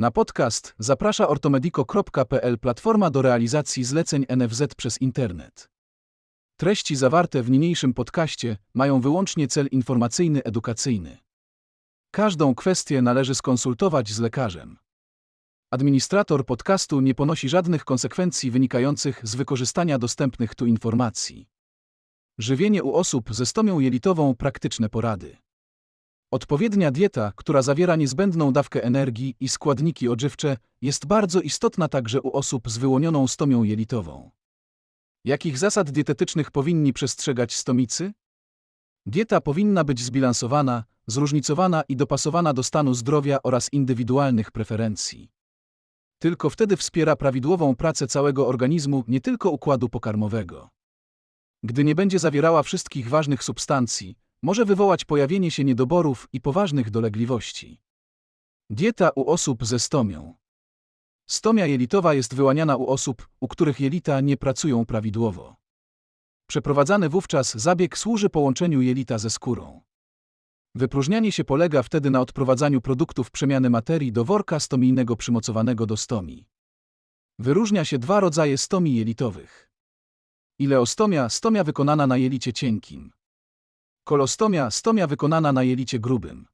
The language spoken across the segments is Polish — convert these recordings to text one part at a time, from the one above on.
Na podcast zaprasza ortomedico.pl platforma do realizacji zleceń NFZ przez internet. Treści zawarte w niniejszym podcaście mają wyłącznie cel informacyjny edukacyjny. Każdą kwestię należy skonsultować z lekarzem. Administrator podcastu nie ponosi żadnych konsekwencji wynikających z wykorzystania dostępnych tu informacji. Żywienie u osób ze stomią jelitową praktyczne porady. Odpowiednia dieta, która zawiera niezbędną dawkę energii i składniki odżywcze, jest bardzo istotna także u osób z wyłonioną stomią jelitową. Jakich zasad dietetycznych powinni przestrzegać stomicy? Dieta powinna być zbilansowana, zróżnicowana i dopasowana do stanu zdrowia oraz indywidualnych preferencji. Tylko wtedy wspiera prawidłową pracę całego organizmu, nie tylko układu pokarmowego. Gdy nie będzie zawierała wszystkich ważnych substancji, może wywołać pojawienie się niedoborów i poważnych dolegliwości. Dieta u osób ze stomią. Stomia jelitowa jest wyłaniana u osób, u których jelita nie pracują prawidłowo. Przeprowadzany wówczas zabieg służy połączeniu jelita ze skórą. Wypróżnianie się polega wtedy na odprowadzaniu produktów przemiany materii do worka stomijnego przymocowanego do stomii. Wyróżnia się dwa rodzaje stomii jelitowych. Ileostomia, stomia wykonana na jelicie cienkim. Kolostomia, stomia wykonana na jelicie grubym.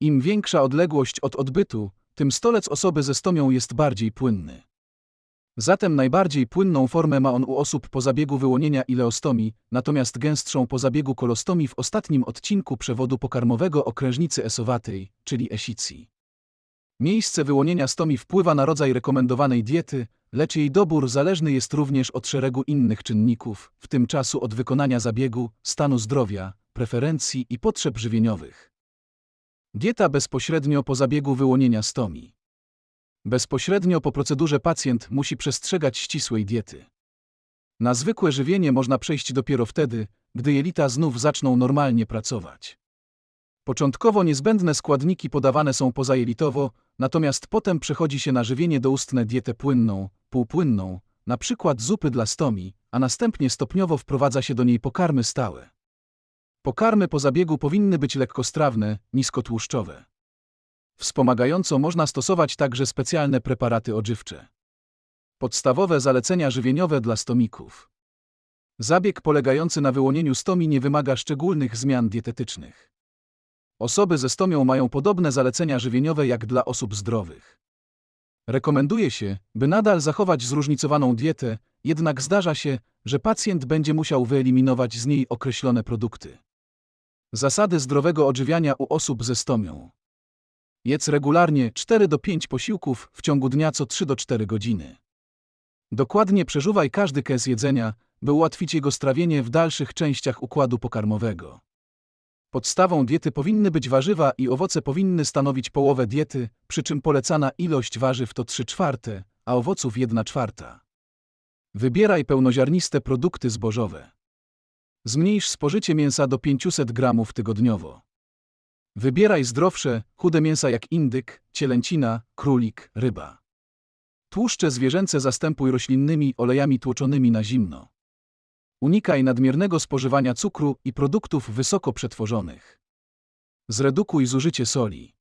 Im większa odległość od odbytu, tym stolec osoby ze stomią jest bardziej płynny. Zatem najbardziej płynną formę ma on u osób po zabiegu wyłonienia ileostomii, natomiast gęstszą po zabiegu kolostomii w ostatnim odcinku przewodu pokarmowego okrężnicy esowatej, czyli esicji. Miejsce wyłonienia stomii wpływa na rodzaj rekomendowanej diety, lecz jej dobór zależny jest również od szeregu innych czynników, w tym czasu od wykonania zabiegu, stanu zdrowia, preferencji i potrzeb żywieniowych. Dieta bezpośrednio po zabiegu wyłonienia stomii. Bezpośrednio po procedurze pacjent musi przestrzegać ścisłej diety. Na zwykłe żywienie można przejść dopiero wtedy, gdy jelita znów zaczną normalnie pracować. Początkowo niezbędne składniki podawane są pozajelitowo, natomiast potem przechodzi się na żywienie doustne dietę płynną, półpłynną, na przykład zupy dla stomii, a następnie stopniowo wprowadza się do niej pokarmy stałe. Pokarmy po zabiegu powinny być lekkostrawne, niskotłuszczowe. Wspomagająco można stosować także specjalne preparaty odżywcze. Podstawowe zalecenia żywieniowe dla stomików. Zabieg polegający na wyłonieniu stomii nie wymaga szczególnych zmian dietetycznych. Osoby ze stomią mają podobne zalecenia żywieniowe jak dla osób zdrowych. Rekomenduje się, by nadal zachować zróżnicowaną dietę, jednak zdarza się, że pacjent będzie musiał wyeliminować z niej określone produkty. Zasady zdrowego odżywiania u osób ze stomią. Jedz regularnie 4 do 5 posiłków w ciągu dnia co 3 do 4 godziny. Dokładnie przeżuwaj każdy kęs jedzenia, by ułatwić jego strawienie w dalszych częściach układu pokarmowego. Podstawą diety powinny być warzywa i owoce powinny stanowić połowę diety, przy czym polecana ilość warzyw to 3 czwarte, a owoców 1 czwarta. Wybieraj pełnoziarniste produkty zbożowe. Zmniejsz spożycie mięsa do 500 gramów tygodniowo. Wybieraj zdrowsze, chude mięsa jak indyk, cielęcina, królik, ryba. Tłuszcze zwierzęce zastępuj roślinnymi olejami tłoczonymi na zimno. Unikaj nadmiernego spożywania cukru i produktów wysoko przetworzonych. Zredukuj zużycie soli.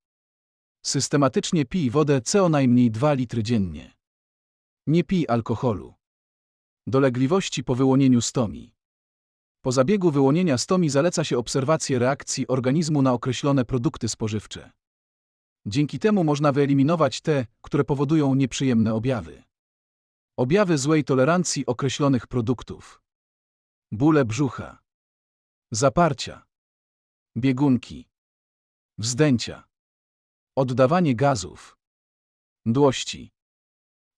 Systematycznie pij wodę co najmniej 2 litry dziennie. Nie pij alkoholu. Dolegliwości po wyłonieniu stomii. Po zabiegu wyłonienia stomii zaleca się obserwację reakcji organizmu na określone produkty spożywcze. Dzięki temu można wyeliminować te, które powodują nieprzyjemne objawy. Objawy złej tolerancji określonych produktów. Bóle brzucha. Zaparcia. Biegunki. Wzdęcia. Oddawanie gazów. Mdłości.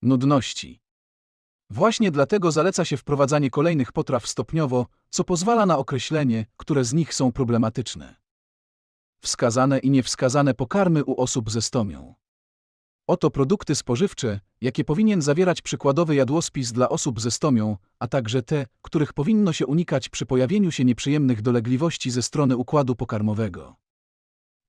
Nudności. Właśnie dlatego zaleca się wprowadzanie kolejnych potraw stopniowo, co pozwala na określenie, które z nich są problematyczne. Wskazane i niewskazane pokarmy u osób ze stomią. Oto produkty spożywcze, jakie powinien zawierać przykładowy jadłospis dla osób ze stomią, a także te, których powinno się unikać przy pojawieniu się nieprzyjemnych dolegliwości ze strony układu pokarmowego.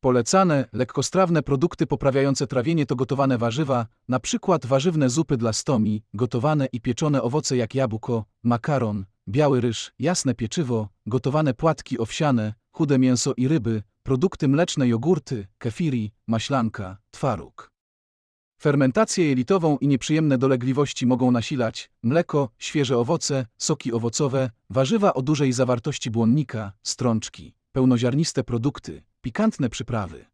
Polecane, lekkostrawne produkty poprawiające trawienie to gotowane warzywa, przykład warzywne zupy dla stomii, gotowane i pieczone owoce jak jabłko, makaron, biały ryż, jasne pieczywo, gotowane płatki owsiane, chude mięso i ryby, produkty mleczne jogurty, kefiri, maślanka, twaróg. Fermentację jelitową i nieprzyjemne dolegliwości mogą nasilać mleko, świeże owoce, soki owocowe, warzywa o dużej zawartości błonnika, strączki, pełnoziarniste produkty, pikantne przyprawy.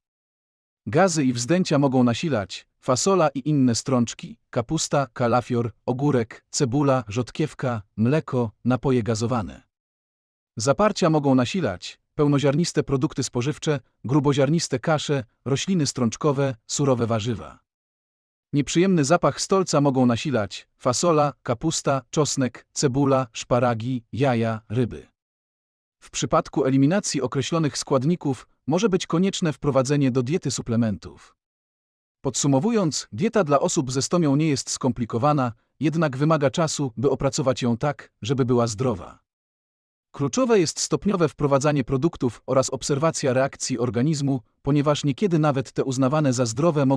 Gazy i wzdęcia mogą nasilać fasola i inne strączki, kapusta, kalafior, ogórek, cebula, rzodkiewka, mleko, napoje gazowane. Zaparcia mogą nasilać pełnoziarniste produkty spożywcze, gruboziarniste kasze, rośliny strączkowe, surowe warzywa. Nieprzyjemny zapach stolca mogą nasilać fasola, kapusta, czosnek, cebula, szparagi, jaja, ryby. W przypadku eliminacji określonych składników może być konieczne wprowadzenie do diety suplementów. Podsumowując, dieta dla osób ze stomią nie jest skomplikowana, jednak wymaga czasu, by opracować ją tak, żeby była zdrowa. Kluczowe jest stopniowe wprowadzanie produktów oraz obserwacja reakcji organizmu, ponieważ niekiedy nawet te uznawane za zdrowe mogą